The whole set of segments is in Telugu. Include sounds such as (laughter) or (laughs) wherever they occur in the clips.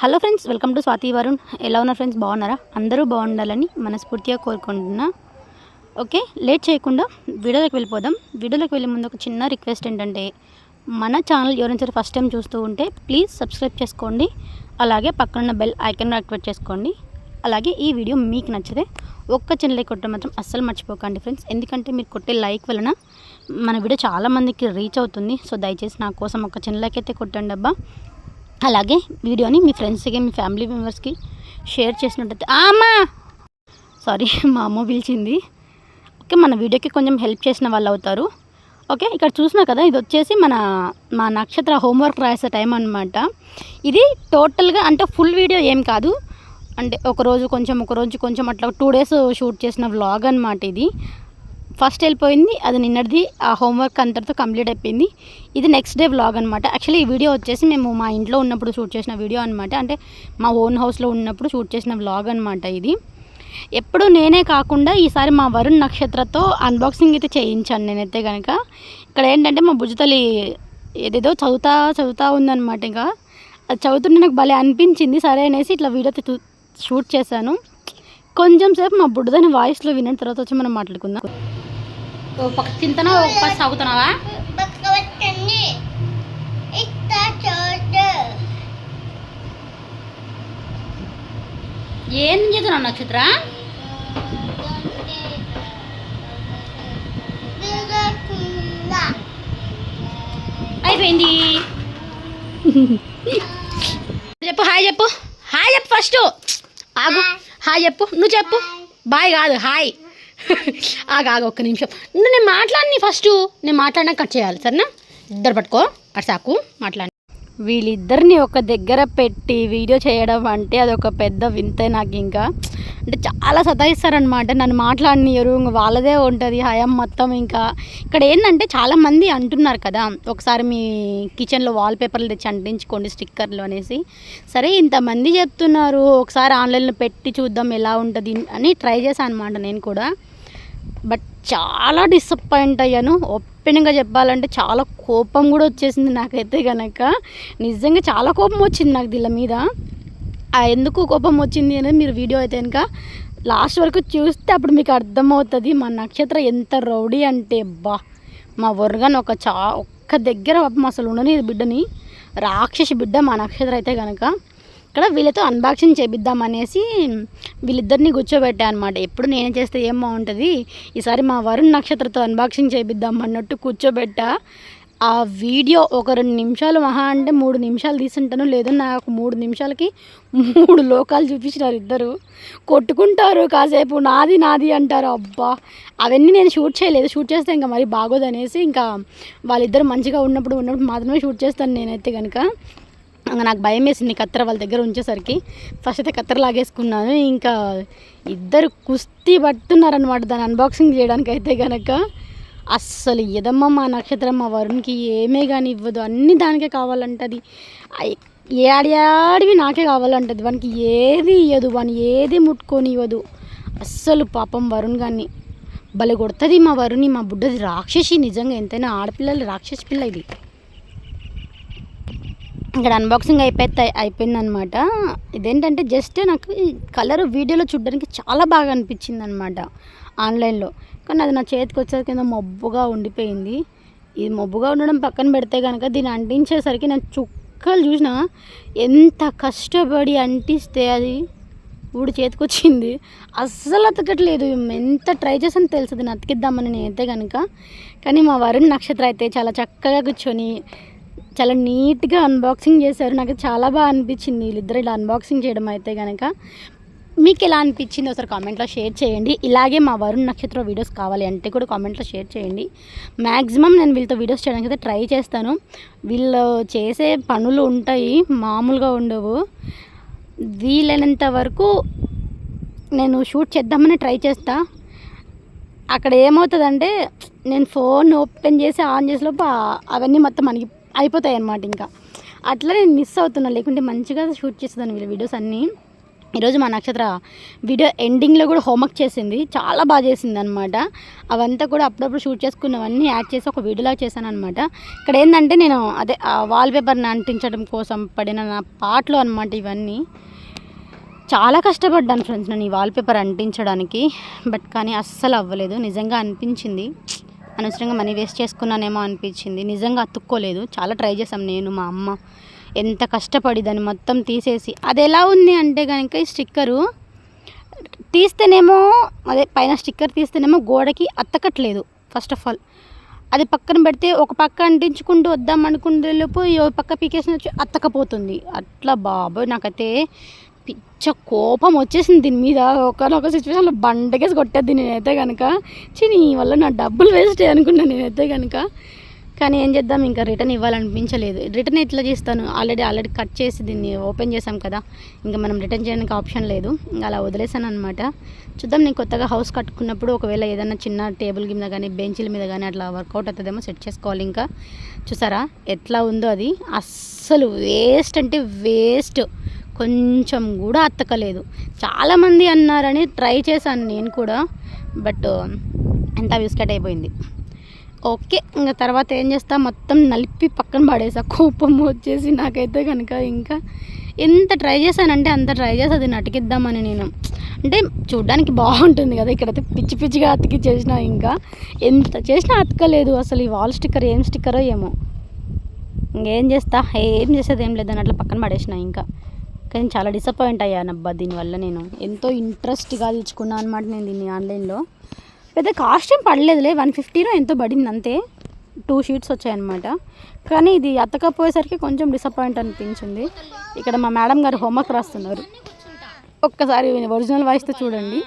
Hello friends welcome to Swathi Varun. ఎలా ఉన్నారు ఫ్రెండ్స్? బాగున్నారా? అందరూ బాగుండాలని మనస్ఫూర్తిగా కోరుకుంటున్నా. ఓకే లేట్ చేయకుండా వీడియోలోకి వెళ్ళిపోదాం. వీడియోలోకి వెళ్ళే ముందు ఒక చిన్న రిక్వెస్ట్ ఏంటంటే మన ఛానల్ ఎవరైనా సరే ఫస్ట్ టైం చూస్తూ ఉంటే ప్లీజ్ సబ్స్క్రైబ్ చేసుకోండి. అలాగే పక్కనున్న బెల్ ఐకన్ యాక్టివేట్ చేసుకోండి. అలాగే ఈ వీడియో మీకు నచ్చితే ఒక్క చిన్న లైక్ కొట్టడం మాత్రం అస్సలు మర్చిపోకండి ఫ్రెండ్స్. ఎందుకంటే మీరు కొట్టే లైక్ వలన మన వీడియో చాలామందికి రీచ్ అవుతుంది. సో దయచేసి నా కోసం ఒక చిన్న లైక్ అయితే కొట్టండి అబ్బా. అలాగే వీడియోని మీ ఫ్రెండ్స్కి మీ ఫ్యామిలీ మెంబర్స్కి షేర్ చేసినట్టయితే అమ్మా! సారీ (laughs) మా అమ్మ పిలిచింది. ఓకే మన వీడియోకి కొంచెం హెల్ప్ చేసిన వాళ్ళు అవుతారు. ఓకే ఇక్కడ చూసినా కదా ఇది వచ్చేసి మన మా నక్షత్ర హోంవర్క్ రాసే టైం అనమాట ఇది టోటల్గా అంటే ఫుల్ వీడియో ఏం కాదు. అంటే ఒక రోజు కొంచెం ఒక రోజు కొంచెం అట్లా టూ డేస్ షూట్ చేసిన వ్లాగ్ అనమాట ఇది. ఫస్ట్ వెళ్ళిపోయింది అది నిన్నటిది ఆ హోంవర్క్ అంతటితో కంప్లీట్ అయిపోయింది. ఇది నెక్స్ట్ డే వ్లాగ్ అనమాట యాక్చువల్లీ ఈ వీడియో వచ్చేసి మేము మా ఇంట్లో ఉన్నప్పుడు షూట్ చేసిన వీడియో అనమాట అంటే మా ఓన్ హౌస్లో ఉన్నప్పుడు షూట్ చేసిన వ్లాగ్ అనమాట ఇది. ఎప్పుడు నేనే కాకుండా ఈసారి మా వరుణ్ నక్షత్రతో అన్బాక్సింగ్ అయితే చేయించాను నేనైతే కనుక ఇక్కడ ఏంటంటే మా బుజతలి ఏదేదో చదువుతా చదువుతా ఉందన్నమాట ఇంకా. అది చదువుతుంటే నాకు భలే అనిపించింది. సరే అనేసి ఇట్లా వీడియో షూట్ చేశాను. కొంచెం సేపు మా బుడ్డదని వాయిస్లో విన్న తర్వాత వచ్చి మనం మాట్లాడుకుందాం. ఓ పక్క తింటున్నావా? ఒక పక్క సాగుతున్నావా? ఏం చేస్తున్నావు నక్షత్ర? అయిపోయింది. చెప్పు హాయ్ చెప్పు. హాయ్ చెప్పు ఫస్ట్. ఆగు. హాయ్. చెప్పు. నువ్వు చెప్పు. బాయ్ కాదు హాయ్. (laughs) ఆగు ఆగు ఒక్క నిమిషం. నేను మాట్లాడిని ఫస్ట్ నేను మాట్లాడినా కట్ చేయాలి సరేనా? ఇద్దరు పట్టుకో అటు సాకు మాట్లాడి. వీళ్ళిద్దరిని ఒక దగ్గర పెట్టి వీడియో చేయడం అంటే అదొక పెద్ద వింతే నాకు ఇంకా అంటే చాలా సతాయిస్తారనమాట నన్ను మాట్లాడనియరు ఇంక వాళ్ళదే ఉంటుంది హయాం మొత్తం ఇంకా. ఇక్కడ ఏంటంటే చాలామంది అంటున్నారు కదా ఒకసారి మీ కిచెన్లో వాల్ పేపర్లు తెచ్చి అంటించుకోండి స్టిక్కర్లు అనేసి. సరే ఇంతమంది చెప్తున్నారు ఒకసారి ఆన్లైన్లో పెట్టి చూద్దాం ఎలా ఉంటుంది అని ట్రై చేశాను అనమాట నేను కూడా. బట్ చాలా డిసప్పాయింట్ అయ్యాను. ఓపెన్గా చెప్పాలంటే చాలా కోపం కూడా వచ్చేసింది నాకైతే కనుక నిజంగా చాలా కోపం వచ్చింది నాకు దీని మీద. ఎందుకు కోపం వచ్చింది అనేది మీరు వీడియో అయితే కనుక లాస్ట్ వరకు చూస్తే అప్పుడు మీకు అర్థమవుతుంది. మా నక్షత్రం ఎంత రౌడీ అంటే బా మా వర్గన్ ఒక చా ఒక్క దగ్గర పాపం అసలు ఉండని బిడ్డని. రాక్షసి బిడ్డ మా నక్షత్రం అయితే కనుక ఇక్కడ వీళ్ళతో అన్బాక్సింగ్ చేపిద్దాం అనేసి వీళ్ళిద్దరిని కూర్చోబెట్టా అనమాట ఎప్పుడు నేనే చేస్తే ఏం బాగుంటుంది? ఈసారి మా వరుణ్ నక్షత్రతో అన్బాక్సింగ్ చేపిద్దాం అన్నట్టు కూర్చోబెట్టా. ఆ వీడియో ఒక రెండు నిమిషాలు మహా అంటే మూడు నిమిషాలు తీసుంటాను లేదు నాకు మూడు నిమిషాలకి మూడు లోకాలు చూపించినారు ఇద్దరు. కొట్టుకుంటారు కాసేపు. నాది నాది అంటారు. అబ్బా! అవన్నీ నేను షూట్ చేయలేదు. షూట్ చేస్తే ఇంకా మరి బాగోదు అనేసి ఇంకా వాళ్ళిద్దరు మంచిగా ఉన్నప్పుడు ఉన్నప్పుడు మాత్రమే షూట్ చేస్తాను నేనైతే కనుక నాకు భయం వేసింది కత్తెర వాళ్ళ దగ్గర ఉంచేసరికి. ఫస్ట్ అయితే కత్తెర లాగేసుకున్నాను. ఇంకా ఇద్దరు కుస్తీ పడుతున్నారనమాట దాన్ని అన్బాక్సింగ్ చేయడానికి అయితే కనుక అస్సలు ఎదమ్మ మా నక్షత్రం మా వరుణ్కి ఏమే కానీ ఇవ్వదు. అన్నీ దానికే కావాలంటది. ఐ- ఏడాడివి నాకే కావాలంటది. వానికి ఏది ఇవ్వదు వాని ఏది ముట్టుకొని ఇవ్వదు. అస్సలు పాపం వరుణ్ కానీ భలే కొడుతుంది మా వరుణి మా బుడ్డది రాక్షసి నిజంగా. ఎంతైనా ఆడపిల్లలు రాక్షసి పిల్ల ఇది. ఇక్కడ అన్బాక్సింగ్ అయిపోయి అయిపోయిందనమాట. ఇదేంటంటే జస్ట్ నాకు ఈ కలర్ వీడియోలో చూడడానికి చాలా బాగా అనిపించింది అనమాట ఆన్లైన్లో కానీ అది నా చేతికి వచ్చేసరికి కింద మబ్బుగా ఉండిపోయింది. ఇది మబ్బుగా ఉండడం పక్కన పెడితే కనుక దీన్ని అంటించేసరికి నేను చుక్కలు చూసిన ఎంత కష్టపడి అంటిస్తే అది ఊడి చేతికి వచ్చింది. అస్సలు అతకట్లేదు. ఎంత ట్రై చేసాను తెలుసు. దీన్ని అతికిద్దామని నేనైతే కనుక కానీ మా వరుణ్ నక్షత్ర అయితే చాలా చక్కగా కూర్చొని చాలా నీట్గా అన్బాక్సింగ్ చేశారు. నాకు చాలా బాగా అనిపించింది వీళ్ళిద్దరు ఇలా అన్బాక్సింగ్ చేయడం అయితే కనుక మీకు ఎలా అనిపించింది? ఒకసారి కామెంట్లో షేర్ చేయండి. ఇలాగే మా వరుణ్ నక్షత్ర వీడియోస్ కావాలి అంటే కూడా కామెంట్లో షేర్ చేయండి. మ్యాక్సిమం నేను వీళ్ళతో వీడియోస్ చేయడానికి అయితే ట్రై చేస్తాను. వీళ్ళు చేసే పనులు ఉంటాయి. మామూలుగా ఉండవు. వీలైనంత వరకు నేను షూట్ చేద్దామని ట్రై చేస్తా. అక్కడ ఏమవుతుందంటే నేను ఫోన్ ఓపెన్ చేసి ఆన్ చేసేలోపు అవన్నీ మొత్తం మనకి అయిపోతాయి అన్నమాట ఇంకా. అట్లా నేను మిస్ అవుతున్నా. లేకుంటే మంచిగా షూట్ చేసేదాన్ని వీళ్ళ వీడియోస్ అన్నీ. ఈరోజు మా నక్షత్ర వీడియో ఎండింగ్లో కూడా హోంవర్క్ చేసింది. చాలా బాగా చేసింది అనమాట అవంతా కూడా అప్పుడప్పుడు షూట్ చేసుకున్నవన్నీ యాడ్ చేసి ఒక వీడియోలా చేశాను అనమాట ఇక్కడ ఏంటంటే నేను అదే వాల్పేపర్ని అంటించడం కోసం పడిన నా పాటలు అనమాట ఇవన్నీ. చాలా కష్టపడ్డాను ఫ్రెండ్స్ నేను ఈ వాల్పేపర్ అంటించడానికి. బట్ కానీ అస్సలు అవ్వలేదు. నిజంగా అనిపించింది. అనవసరంగా మనీ వేస్ట్ చేసుకున్నానేమో అనిపించింది. నిజంగా అతుక్కోలేదు. చాలా ట్రై చేసాం నేను మా అమ్మ. ఎంత కష్టపడి దాన్ని మొత్తం తీసేసి అది ఎలా ఉంది అంటే కనుక ఈ స్టిక్కరు తీస్తేనేమో అదే పైన స్టిక్కర్ తీస్తేనేమో గోడకి అత్తకట్లేదు ఫస్ట్ ఆఫ్ ఆల్ అది పక్కన పెడితే ఒక పక్క అంటించుకుంటూ వద్దాం అనుకుంటే లోపు ఈ పక్క పీకేసిన వచ్చి అత్తకపోతుంది అట్లా బాబోయ్ నాకైతే పిచ్చ కోపం వచ్చేసింది దీని మీద. ఒకనొక సిచ్యువేషన్లో బండకేసి కొట్టేది నేనైతే కనుక చీ నీ వల్ల నా డబ్బులు వేస్ట్ అనుకున్నాను నేనైతే కనుక కానీ ఏం చేద్దాం ఇంకా రిటర్న్ ఇవ్వాలనిపించలేదు. రిటర్న్ ఎట్లా చేస్తాను? ఆల్రెడీ ఆల్రెడీ కట్ చేసి దీన్ని ఓపెన్ చేసాం కదా. ఇంకా మనం రిటర్న్ చేయడానికి ఆప్షన్ లేదు. ఇంకా అలా వదిలేసాను అనమాట చూద్దాం నేను కొత్తగా హౌస్ కట్టుకున్నప్పుడు ఒకవేళ ఏదైనా చిన్న టేబుల్ మీద కానీ బెంచ్ల మీద కానీ అట్లా వర్కౌట్ అవుతుందేమో సెట్ చేసుకోవాలి ఇంకా. చూసారా? ఎట్లా ఉందో అది. అస్సలు వేస్ట్ అంటే వేస్ట్ కొంచెం కూడా అత్తకలేదు. చాలామంది అన్నారని ట్రై చేశాను నేను కూడా బట్ ఎంత బిస్కెట్ అయిపోయింది. ఓకే ఇంకా తర్వాత ఏం చేస్తా? మొత్తం నలిపి పక్కన పడేసా. కోపం వచ్చేసి నాకైతే కనుక ఇంకా ఎంత ట్రై చేశానంటే అంత ట్రై చేసి అది నటికిద్దామని నేను. అంటే చూడ్డానికి బాగుంటుంది కదా ఇక్కడైతే పిచ్చి పిచ్చిగా అతికి చేసిన ఇంకా. ఎంత చేసినా అతకలేదు అసలు ఈ వాల్ స్టిక్కర్ ఏం స్టిక్కరో ఏమో. ఇంకేం చేస్తా? ఏం చేసేది ఏం లేదని అట్లా పక్కన పడేసిన ఇంకా. కానీ చాలా డిసప్పాయింట్ అయ్యానబ్బా దీనివల్ల నేను. ఎంతో ఇంట్రెస్ట్గా తెచ్చుకున్నాను అనమాట నేను దీన్ని ఆన్లైన్లో. పెద్ద కాస్ట్ ఏం పడలేదులే వన్ ఫిఫ్టీలో ఎంతో పడింది అంతే. టూ షీట్స్ వచ్చాయన్నమాట కానీ ఇది అత్తకపోయేసరికి కొంచెం డిసప్పాయింట్ అనిపించింది. ఇక్కడ మా మేడం గారు హోంవర్క్ రాస్తున్నారు. ఒక్కసారి ఒరిజినల్ వాయిస్తో చూడండి.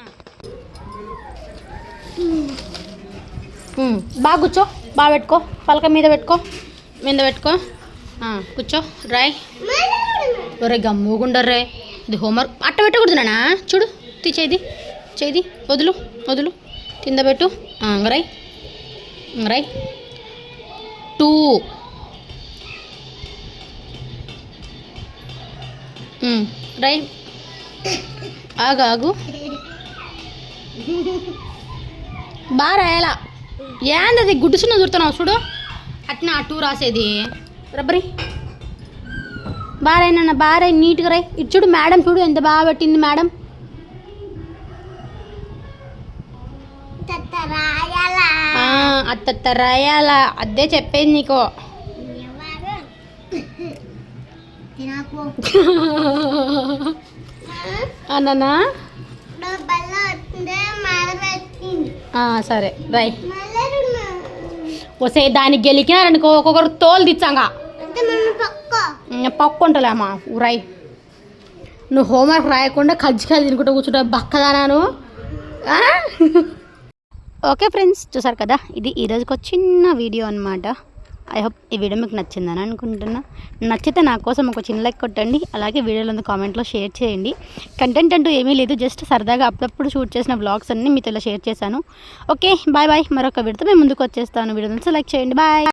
బాగా కూర్చో బాగా పెట్టుకో పలక మీద పెట్టుకో మీద పెట్టుకో. కూర్చో రాయ్. ఒరే గమ్ముగుండర్రే. ఇది హోంవర్క్. అట్ట పెట్టకూడదు నానా చూడు తీ చేది చేది వదులు వదులు. కింద పెట్టు. అంగరాయ్. ఇంగ రాయ్ రాయ్ టూ. రై రాయ్. ఆగు ఆగు. బాగా రాయాలా. ఏందది? గుడ్డుసున్న దూరుతున్నావు చూడు. అట్నా టూ రాసేది. రబ్బరి. బారాయనన్న బారాయి నీట్గా రాయి ఇటు చూడు మేడం చూడు ఎంత బాగా పెట్టింది మేడం. అత్తత్త రాయాలా? అదే చెప్పేది నీకు. అన్ననా సరే రై. వసే దానికి గెలికినారనుకో ఒక్కొక్కరు తోలు తెచ్చాంగా అంటే మన పక్క నువ్వు హోంవర్క్ రాయకుండా కజ్జికాయలు తినుకుంటూ కూర్చుంటా బక్కదానాను ఓకే ఫ్రెండ్స్ చూసారు కదా? ఇది ఈరోజుకి ఒక చిన్న వీడియో అనమాట ఐ హోప్ ఈ వీడియో మీకు నచ్చిందని అనుకుంటున్నా. నచ్చితే నా కోసం ఒక చిన్న లైక్ కొట్టండి అలాగే వీడియోలో కామెంట్లో షేర్ చేయండి. కంటెంట్ అంటూ ఏమీ లేదు జస్ట్ సరదాగా అప్పుడప్పుడు షూట్ చేసిన బ్లాగ్స్ అన్నీ మీతో ఇలా షేర్ చేశాను. Okay bye bye. మరొక వీడితో మేము ముందుకు వచ్చేస్తాను. వీడియో నుంచి లైక్ చేయండి బాయ్.